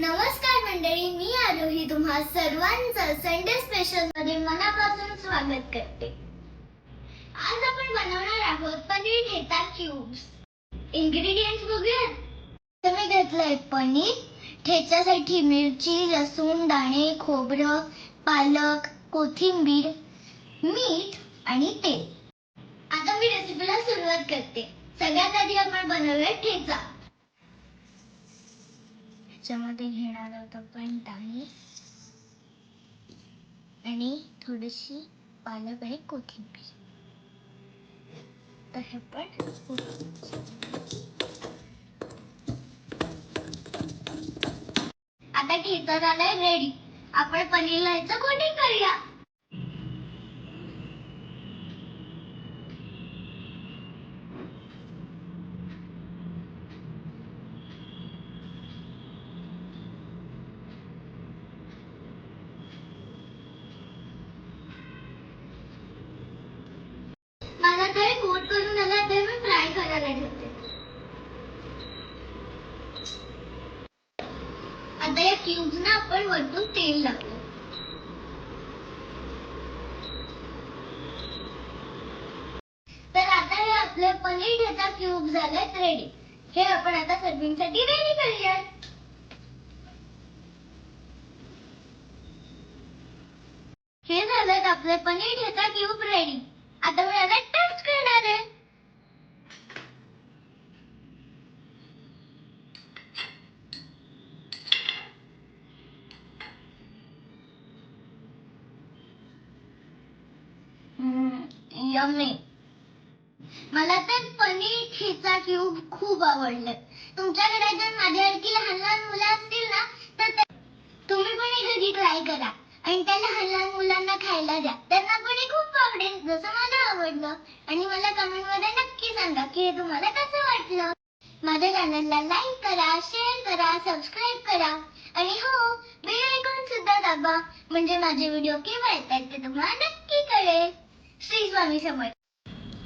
नमस्कार मंडळी मी आरोही तुम्हा सर्वांचं संडे स्पेशलमध्ये मनापासून स्वागत करते. आज आपण बनवणार आहोत पनीर ठेचा क्यूब्स इंग्रेडियंट्स बघूयात. तर मी घेतलंय पनीर. ठेच्यासाठी मिरची लसूण दाणे खोबरं पालक कोथिंबीर मीठ आणि तेल. आता मी रेसिपीला सुरुवात करते. सगळ्यात आधी आपण बनवूया ठेचा. त्याच्यामध्ये घेणार आहोत आपण डाळी. आणि थोडीशी पालक आणि कोथिंबीर. तर हे पण आता ठेचा झालाय रेडी आपण पनीरला ह्याचं कोटिंग करूया मला तर कोट करून आला तर मी फ्राय करायला ठेवते आता या ना आपण वरतून तेल लावू. तर आता हे आपले पनीर ह्याचा क्यूब झालेत रेडी हे आपण आता सर्विंगसाठी रेडी करूयात. हे झालं आपले पनीर ठेचा क्यूब रेडी आता मी याला यम्मी मला तर पनीर ठेचा क्यूब खूप आवडलं. तुमच्याकडे जर माझ्यासारखी लहान लहान मुलं असतील ना तर तुम्ही पण हे घरी ट्राय करा. आणि त्या लहान लहान मुलांना खायला द्या. त्यांना पण हे खूप आवडेल जसं मला आवडलं. आणि मला कमेंटमध्ये नक्की सांगा की हे तुम्हाला कसं वाटलं. माझ्या चॅनलला लाईक करा शेअर करा सबस्क्राईब करा. आणि हो बेल आयकॉन सुद्धा दाबा. म्हणजे माझे व्हिडिओ केव्हा येतात ते तुम्हाला नक्की कळेल. 谁算没什么